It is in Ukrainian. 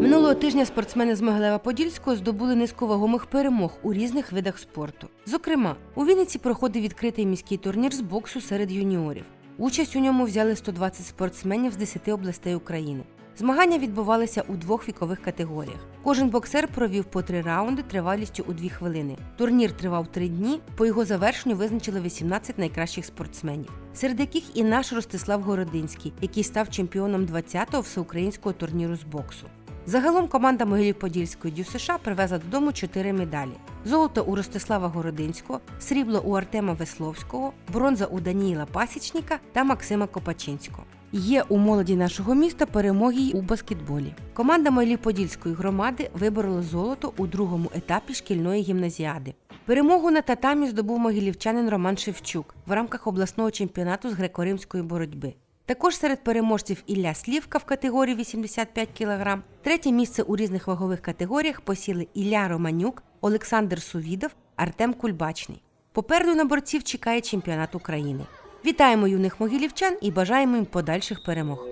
Минулого тижня спортсмени з Могилева-Подільського здобули низку вагомих перемог у різних видах спорту. Зокрема, у Вінниці проходив відкритий міський турнір з боксу серед юніорів. Участь у ньому взяли 120 спортсменів з 10 областей України. Змагання відбувалися у двох вікових категоріях. Кожен боксер провів по три раунди тривалістю у дві хвилини. Турнір тривав три дні. По його завершенню визначили 18 найкращих спортсменів, серед яких і наш Ростислав Городинський, який став чемпіоном 20-го всеукраїнського турніру з боксу. Загалом команда Могилів-Подільської Дю США привезла додому чотири медалі: золото у Ростислава Городинського, срібло у Артема Весловського, бронза у Даніїла Пасічника та Максима Копачинського. Є у молоді нашого міста перемоги й у баскетболі. Команда Могилів-Подільської громади виборола золото у другому етапі шкільної гімназіади. Перемогу на татамі здобув могилівчанин Роман Шевчук в рамках обласного чемпіонату з греко-римської боротьби. Також серед переможців Ілля Слівка в категорії 85 кг. Третє місце у різних вагових категоріях посіли Ілля Романюк, Олександр Сувідов, Артем Кульбачний. Попереду на борців чекає чемпіонат України. Вітаємо юних могилівчан і бажаємо їм подальших перемог.